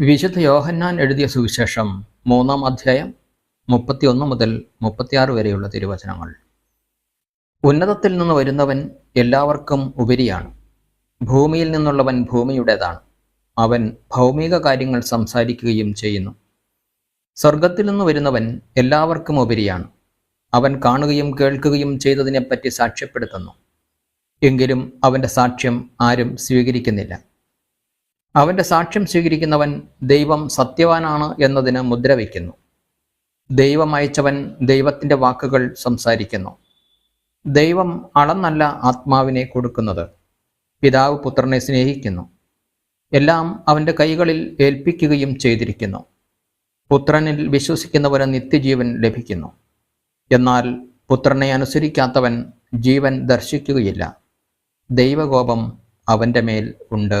വിശുദ്ധ യോഹന്നാൻ എഴുതിയ സുവിശേഷം മൂന്നാം അധ്യായം മുപ്പത്തിയൊന്ന് മുതൽ മുപ്പത്തിയാറ് വരെയുള്ള തിരുവചനങ്ങൾ. ഉന്നതത്തിൽ നിന്ന് വരുന്നവൻ എല്ലാവർക്കും ഉപരിയാണ്. ഭൂമിയിൽ നിന്നുള്ളവൻ ഭൂമിയുടേതാണ്. അവൻ ഭൗമിക കാര്യങ്ങൾ സംസാരിക്കുകയും ചെയ്യുന്നു. സ്വർഗത്തിൽ നിന്ന് വരുന്നവൻ എല്ലാവർക്കും ഉപരിയാണ്. അവൻ കാണുകയും കേൾക്കുകയും ചെയ്തതിനെപ്പറ്റി സാക്ഷ്യപ്പെടുത്തുന്നു. എങ്കിലും അവന്റെ സാക്ഷ്യം ആരും സ്വീകരിക്കുന്നില്ല. അവന്റെ സാക്ഷ്യം സ്വീകരിക്കുന്നവൻ ദൈവം സത്യവാനാണ് എന്നതിന് മുദ്ര വയ്ക്കുന്നു. ദൈവം അയച്ചവൻ ദൈവത്തിന്റെ വാക്കുകൾ സംസാരിക്കുന്നു. ദൈവം അളന്നല്ല ആത്മാവിനെ കൊടുക്കുന്നത്. പിതാവ് പുത്രനെ സ്നേഹിക്കുന്നു. എല്ലാം അവന്റെ കൈകളിൽ ഏൽപ്പിക്കുകയും ചെയ്തിരിക്കുന്നു. പുത്രനിൽ വിശ്വസിക്കുന്നവന് നിത്യജീവൻ ലഭിക്കുന്നു. എന്നാൽ പുത്രനെ അനുസരിക്കാത്തവൻ ജീവൻ ദർശിക്കുകയില്ല. ദൈവകോപം അവന്റെ മേൽ ഉണ്ട്.